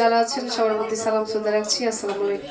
যারা আছেন সবার প্রতি সালাম শ্রদ্ধা রাখছি। আসসালামু আলাইকুম।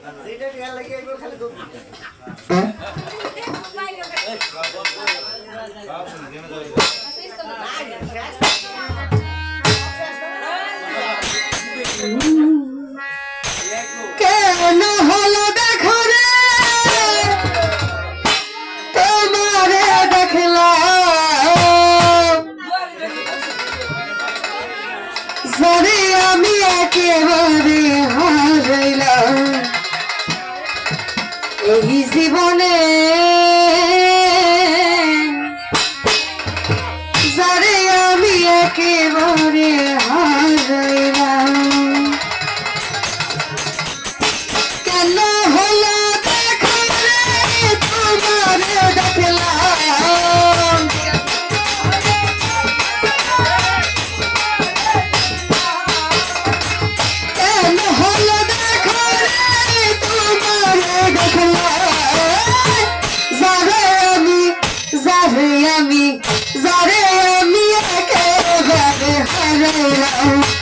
কেন হলো দেখো রে? তোমারে দেখলাম। সরে আমি একেবারে হারাইলাম এই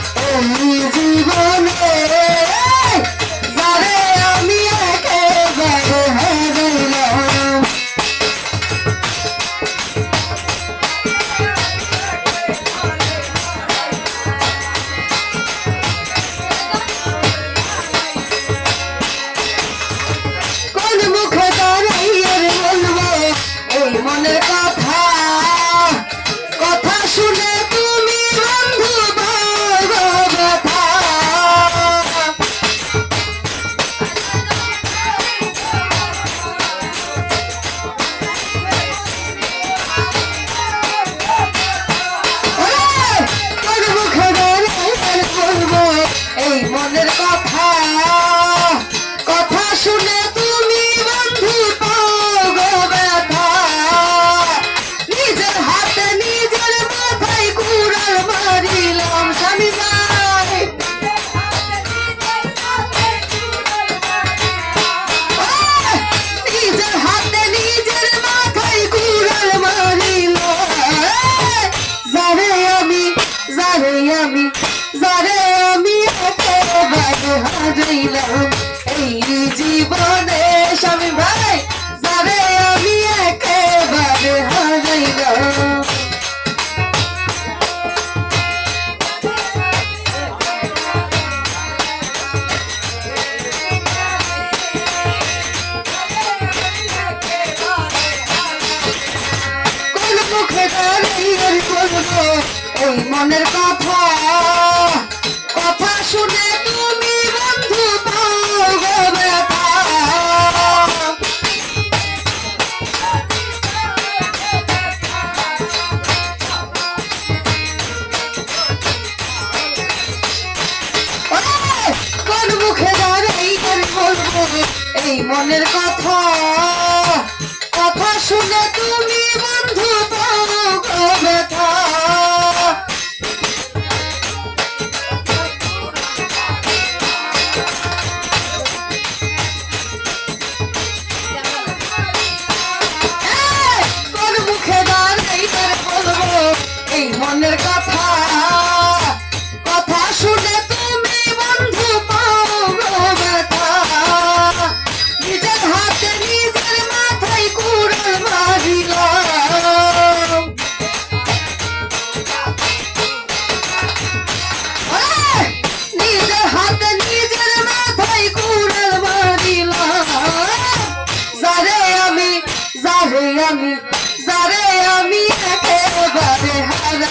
মুখে দাঁড়িয়ে বলব এই মনের কথা। কথা শুনে তুমি বন্ধু এই মনের কথা। কথা শুনে তুমি ব্যথা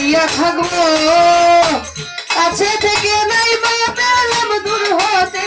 দিয়া থাকব কাছে থেকে নাই বা দূর হতে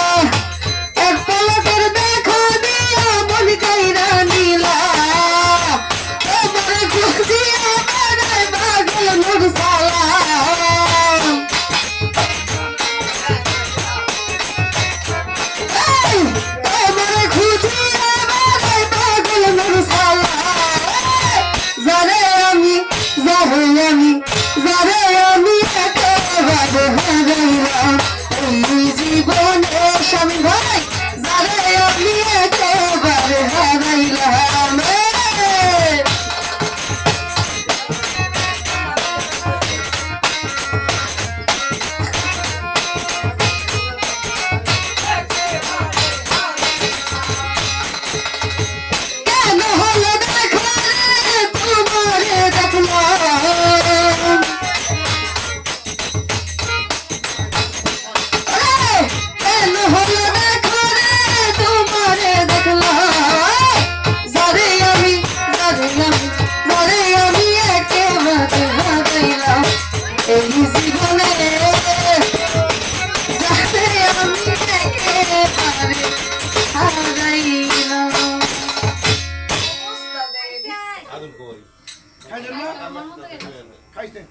যারে আমি যারে আমি একেবারে হারাইলাম তুমি জীবনে স্বামী ভাই যারে আমি একেবারে হারাইলাম ಐತೆ